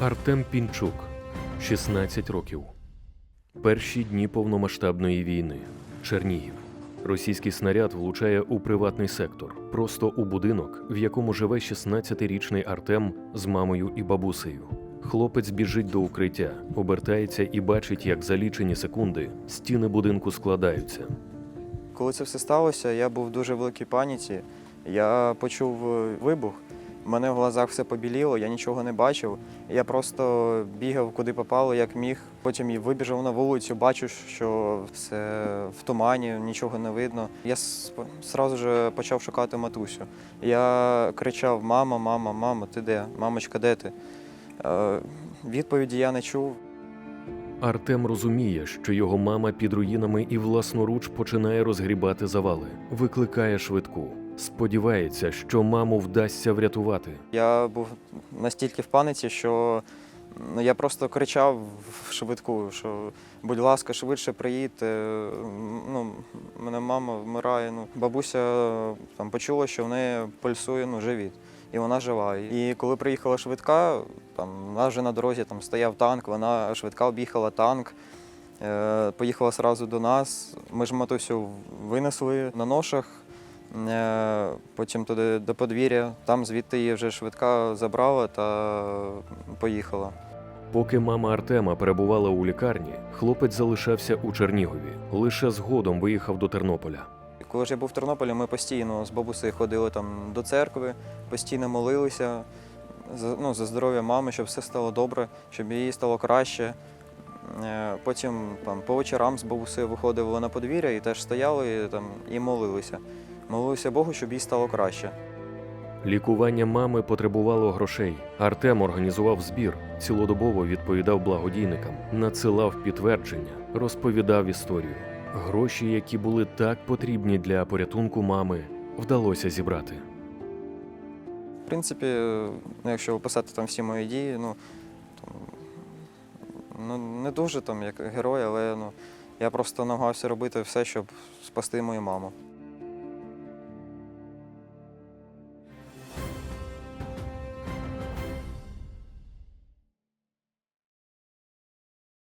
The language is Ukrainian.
Артем Пінчук, 16 років. Перші дні повномасштабної війни. Чернігів. Російський снаряд влучає у приватний сектор, просто у будинок, в якому живе 16-річний Артем з мамою і бабусею. Хлопець біжить до укриття, обертається і бачить, як за лічені секунди стіни будинку складаються. Коли це все сталося, я був в дуже великій паніці. Я почув е, вибух. Мене в глазах все побіліло, я нічого не бачив. Я просто бігав куди попало, як міг. Потім вибіжав на вулицю, бачу, що все в тумані, нічого не видно. Я одразу ж почав шукати матусю. Я кричав: Мама, мама, мама, ти де? Мамочка, де ти? Е, Відповіді я не чув. Артем розуміє, що його мама під руїнами і власноруч починає розгрібати завали, викликає швидку. Сподівається, що маму вдасться врятувати. Я був настільки в паниці, що ну, я просто кричав швидку, що будь ласка, швидше приїдьте. Ну, мене мама вмирає. Ну, бабуся там почула, що в неї пульсує ну, живіт, і вона жива. І коли приїхала швидка, там нас вже на дорозі там стояв танк, вона швидка об'їхала танк. е, Поїхала одразу до нас. Ми ж матусю винесли на ношах. Е, Потім туди до подвір'я, там звідти її вже швидка забрала та поїхала. Поки мама Артема перебувала у лікарні, хлопець залишався у Чернігові. Лише згодом виїхав до Тернополя. Коли ж я був в Тернополі, ми постійно з бабусею ходили там до церкви, постійно молилися за, ну, за здоров'я мами, щоб все стало добре, щоб їй стало краще. Е, Потім там, по вечорам з бабусею виходили на подвір'я і теж стояли там, і молилися. Молилися Богу, щоб їй стало краще. Лікування мами потребувало грошей. Артем організував збір, цілодобово відповідав благодійникам, надсилав підтвердження, розповідав історію. Гроші, які були так потрібні для порятунку мами, вдалося зібрати. В принципі, ну, якщо описати там всі мої дії, ну, там, ну не дуже там як герой, але ну, я просто намагався робити все, щоб спасти мою маму.